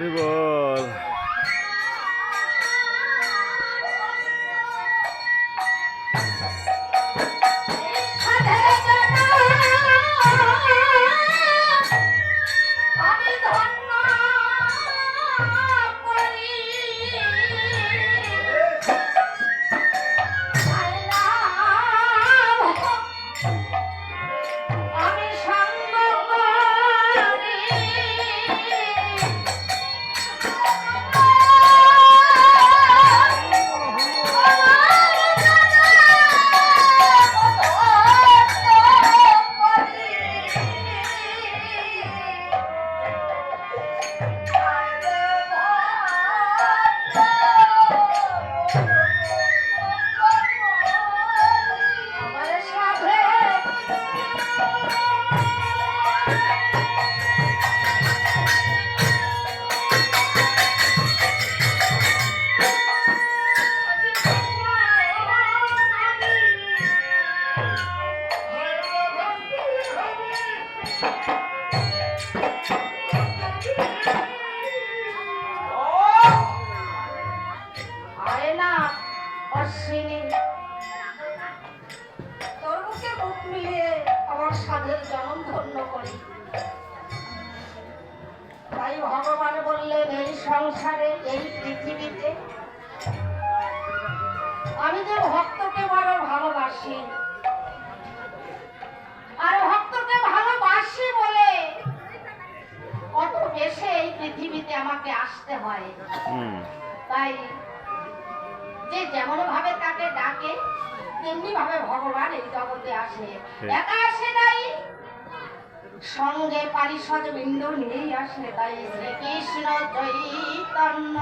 হরি আমার সাধের জনম ধন্য করি। তাই ভগবান বললেন এই সংসারে এই পৃথিবীতে আমি যে ভক্তকে বড় ভালোবাসি। আর ভক্তকে ভালোবাসি বলে কত বেশি এই পৃথিবীতে আমাকে আসতে হয়। তাই যে যেমন ভাবে তাকে ডাকে তেমনি ভাবে ভগবান এই জগতে আসে। একা আসে নাই সঙ্গে পারিষদ বিন্দু নিয়েই আসে তাই শ্রীকৃষ্ণ চৈতন্য।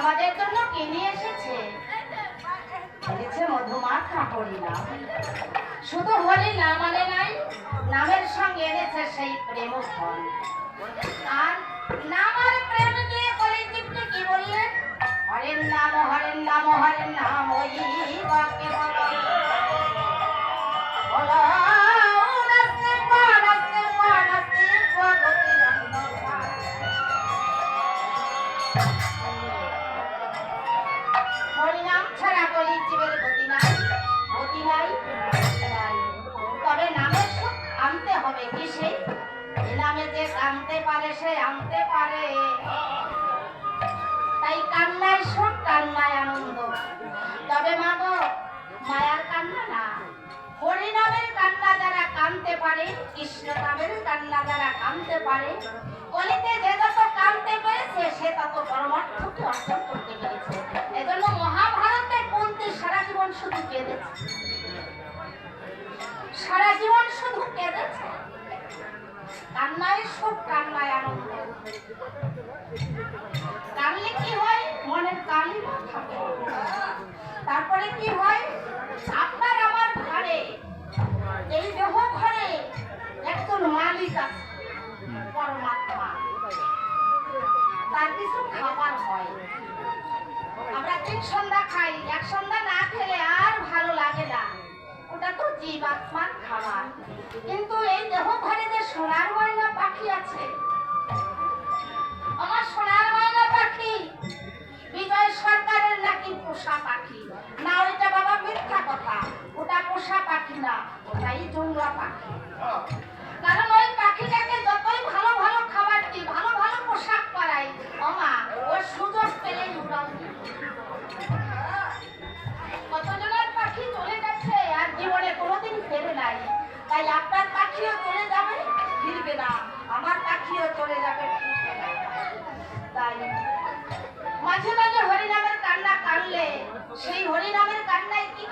আমাদের জন্য কে নিয়ে এসেছে? এনেছে মধুমাখা হরি নাম। শুধু হরি নাম মানে নাই, নামের সঙ্গে এনেছে সেই প্রেম ফল আর নাম কানতে আনতে পারে। তাই কান্নায় সুখ কান্নায় আনন্দ। তবে মা গো, মায়ার কান্না না। হরিনামের কান্না যারা কানতে পারে কৃষ্ণ নামের কান্না যারা কানতে পারে, কলিতে যে যত কানতে পেরেছে, সে তত পরমার্থকে অর্জন করতে পেরেছে। এজন্য মহাভারতে কুন্তি সারা জীবন শুধু কেঁদেছে? কান্নায় সুখ কান্নায় আনন্দ। কানলে কি হয়? মনের কালিমা থাকে। তারপরে কি হয়? আপনার আমার ঘরে, এই দেহ ঘরে একজন মালিক আছে, পরমাত্মা। তার কিছু খাবার হয়। আমরা তিন সন্ধ্যা খাই, এক সন্ধ্যা না খেলে আর ভালো লাগে না। ওটা তো জীবাত্মার খাবার। কিন্তু এই দেহ ঘরে যে সোনার ময়না পাখি আছে, আমার সোনার ময়না পাখি বিজয় সরকারের নাকি পোষা পাখি? না, ওইটা বাবা মিথ্যা কথা। ওটা পোষা পাখি না, ওটাই জংলা পাখি। কান্না সেই হরিনামের কান্নায় কি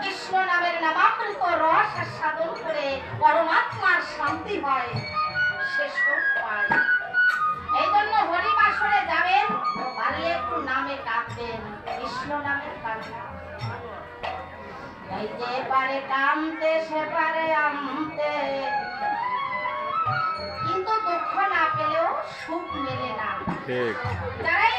কৃষ্ণ নামের নামামৃত রস আস্বাদন করে পরমাত্মার শান্তি হয় শেষ পায়। এই জন্য হরি বাসরে যাবেন পারলে একটু নামে কাঁদবেন কৃষ্ণ নামে কাঁদবেন এই যে পারে কামতে সে পারে আমতে কিন্তু দুঃখ না পেলেও সুখ মেলে না। যারাই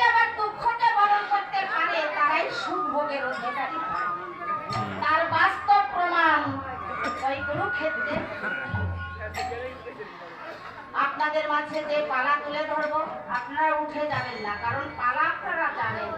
ওই ক্ষেত্রে আপনাদের মাঝে যে পালা তুলে ধরবো, আপনারা উঠে যাবেন না, কারণ পালা আপনারা জানেন।